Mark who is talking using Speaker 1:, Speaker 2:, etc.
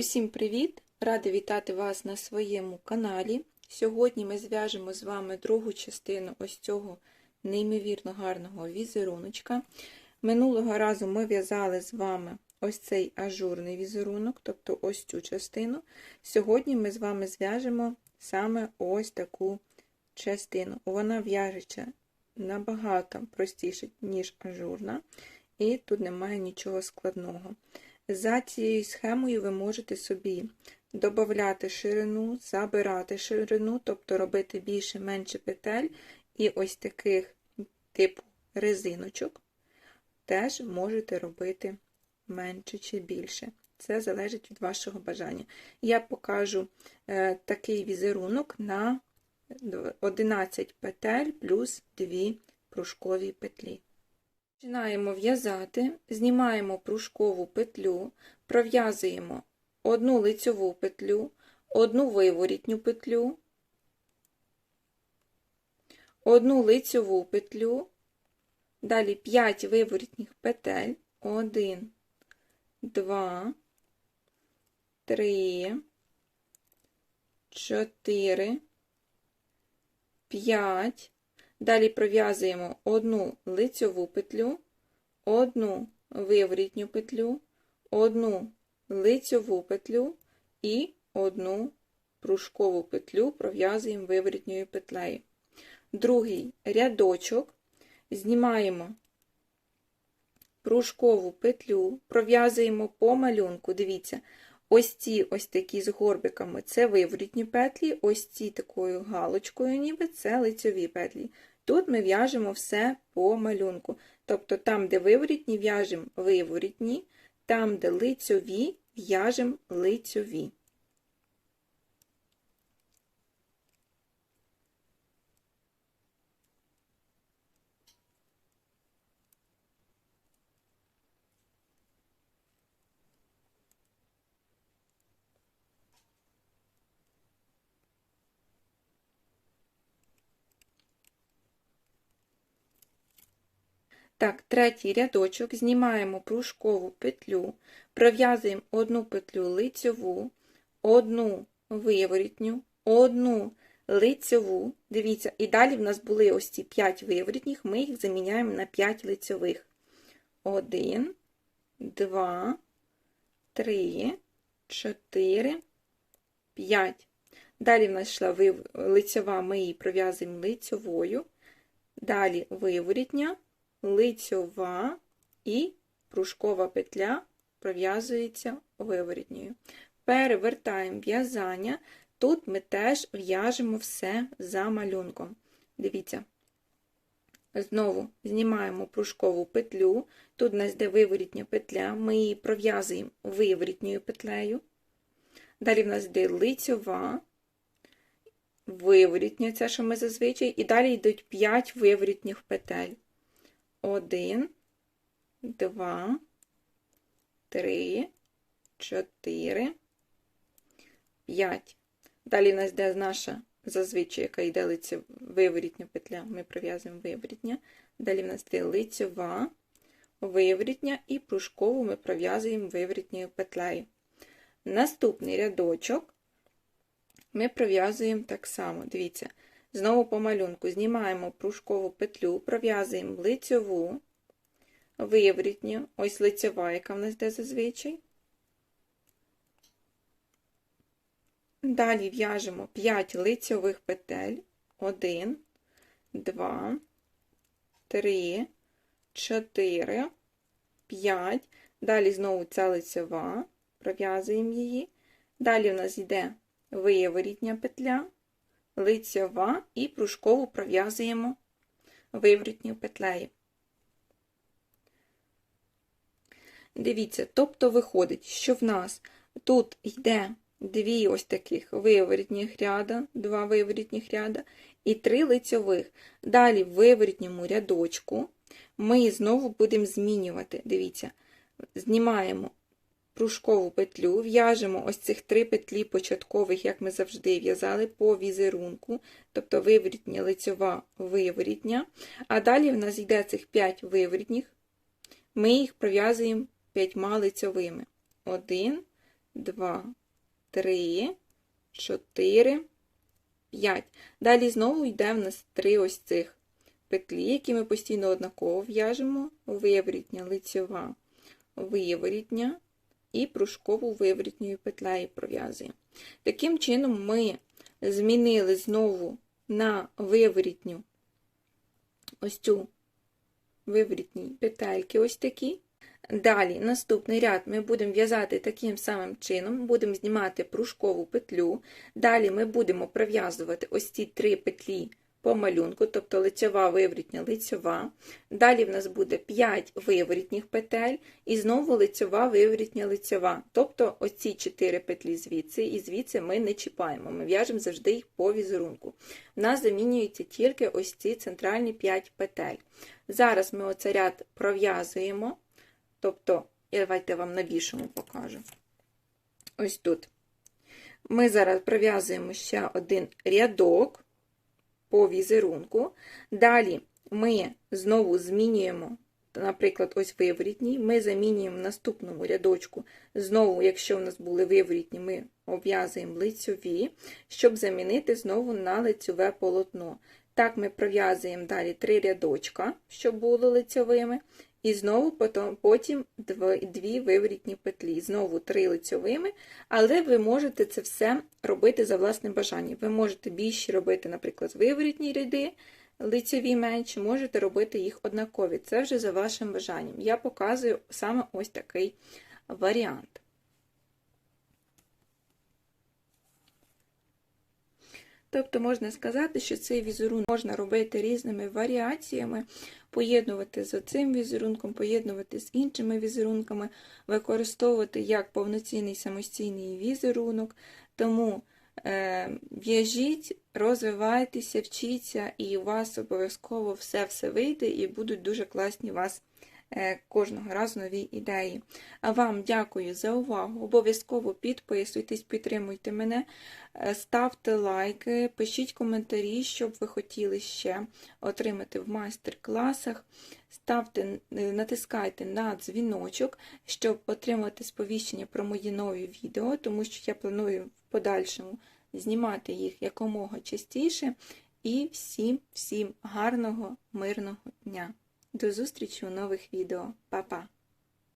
Speaker 1: Усім привіт! Рада вітати вас на своєму каналі. Сьогодні ми зв'яжемо з вами другу частину ось цього неймовірно гарного візеруночка. Минулого разу ми в'язали з вами ось цей ажурний візерунок, тобто ось цю частину. Сьогодні ми з вами зв'яжемо саме ось таку частину. Вона в'яжеться набагато простіше, ніж ажурна, і тут немає нічого складного. За цією схемою ви можете собі додати ширину, забирати ширину, тобто робити більше-менше петель, і ось таких типу резиночок теж можете робити менше чи більше. Це залежить від вашого бажання. Я покажу е, такий візерунок на 11 петель плюс 2 пружкові петлі. Починаємо в'язати, знімаємо пружкову петлю, пров'язуємо одну лицьову петлю, одну виворітню петлю, одну лицьову петлю, далі 5 виворітніх петель, 1, 2, 3, 4, 5, Далі пров'язуємо одну лицьову петлю, одну виворітню петлю, одну лицьову петлю і одну пружкову петлю пров'язуємо виворітньою петлею. Другий рядочок знімаємо пружкову петлю, пров'язуємо по малюнку. Дивіться, ось ці ось такі з горбиками це виворітні петлі, ось ці такою галочкою, ніби це лицьові петлі. Тут ми в'яжемо все по малюнку. Тобто там, де виворітні, в'яжемо виворітні, там, де лицьові, в'яжемо лицьові. Так, третій рядочок знімаємо пружкову петлю, пров'язуємо одну петлю лицьову, одну виворітню, одну лицьову. Дивіться, і далі в нас були ось ці 5 виворітніх, ми їх заміняємо на 5 лицьових. 1, 2, 3, 4, 5. Далі в нас йшла лицьова, ми її пров'язуємо лицьовою. Далі виворітня лицьова і пружкова петля пров'язується виворітньою. Перевертаємо в'язання, тут ми теж в'яжемо все за малюнком. Дивіться, знову знімаємо пружкову петлю, тут у нас йде виворітня петля, ми її пров'язуємо виворітньою петлею. Далі в нас йде лицьова, виворітня, це що ми зазвичай, і далі йдуть 5 виворітніх петель. Один, два, три, чотири, п'ять. Далі в нас йде наша зазвичай, яка йде лиця виворітня петля, ми прив'язуємо виворітня. Далі в нас йде лицьова, виворітня і пружкову ми пров'язуємо виворітньою петлею. Наступний рядочок ми пров'язуємо так само. Дивіться, Знову по малюнку знімаємо пружкову петлю, пров'язуємо лицьову, виворітню, ось лицьова, яка в нас йде зазвичай. Далі в'яжемо 5 лицьових петель, 1, 2, 3, 4, 5. Далі знову ця лицьова, пров'язуємо її. Далі в нас йде виворітня петля лицьова і пружкову пров'язуємо виворітню петлею. Дивіться, тобто виходить, що в нас тут йде дві ось таких виворітніх ряда, два виворітніх ряда і три лицьових. Далі в виворітньому рядочку ми знову будемо змінювати. Дивіться, знімаємо пружкову петлю, в'яжемо ось цих три петлі початкових, як ми завжди в'язали, по візерунку, тобто виворітня лицьова виворітня. А далі в нас йде цих 5 виворітніх, ми їх пров'язуємо п'ятьма лицьовими. Один, два, три, чотири, п'ять. Далі знову йде в нас три ось цих петлі, які ми постійно однаково в'яжемо. Виворітня, лицьова, виворітня і пружкову виворітньою петлею пров'язуємо. Таким чином ми змінили знову на виворітню ось цю виворітні петельки ось такі. Далі, наступний ряд ми будемо в'язати таким самим чином, будемо знімати пружкову петлю. Далі ми будемо пров'язувати ось ці три петлі по малюнку, тобто лицьова, виворітня, лицьова. Далі в нас буде 5 виворітніх петель, і знову лицьова, виворітня, лицьова. Тобто ось ці 4 петлі звідси і звідси ми не чіпаємо, ми в'яжемо завжди їх по візерунку. У нас замінюються тільки ось ці центральні 5 петель. Зараз ми оцей ряд пров'язуємо. Тобто, давайте вам на більшому покажу. Ось тут. Ми зараз пров'язуємо ще один рядок по візерунку. Далі ми знову змінюємо, наприклад, ось виворітній, ми замінюємо в наступному рядочку. Знову, якщо в нас були виворітні, ми обв'язуємо лицьові, щоб замінити знову на лицьове полотно. Так, ми пров'язуємо далі три рядочка, щоб були лицьовими. І знову потім, дві виворітні петлі, знову три лицьовими, але ви можете це все робити за власним бажанням. Ви можете більше робити, наприклад, виворітні ряди, лицьові менші, можете робити їх однакові. Це вже за вашим бажанням. Я показую саме ось такий варіант. Тобто можна сказати, що цей візерунок можна робити різними варіаціями, поєднувати з цим візерунком, поєднувати з іншими візерунками, використовувати як повноцінний самостійний візерунок. Тому е, в'яжіть, розвивайтеся, вчіться, і у вас обов'язково все-все вийде, і будуть дуже класні вас кожного разу нові ідеї. А вам дякую за увагу. Обов'язково підписуйтесь, підтримуйте мене, е, ставте лайки, пишіть коментарі, що б ви хотіли ще отримати в майстер-класах. Ставте, е, натискайте на дзвіночок, щоб отримати сповіщення про мої нові відео, тому що я планую в подальшому знімати їх якомога частіше. І всім, всім гарного, мирного дня! До зустрічі у нових відео. Па-па!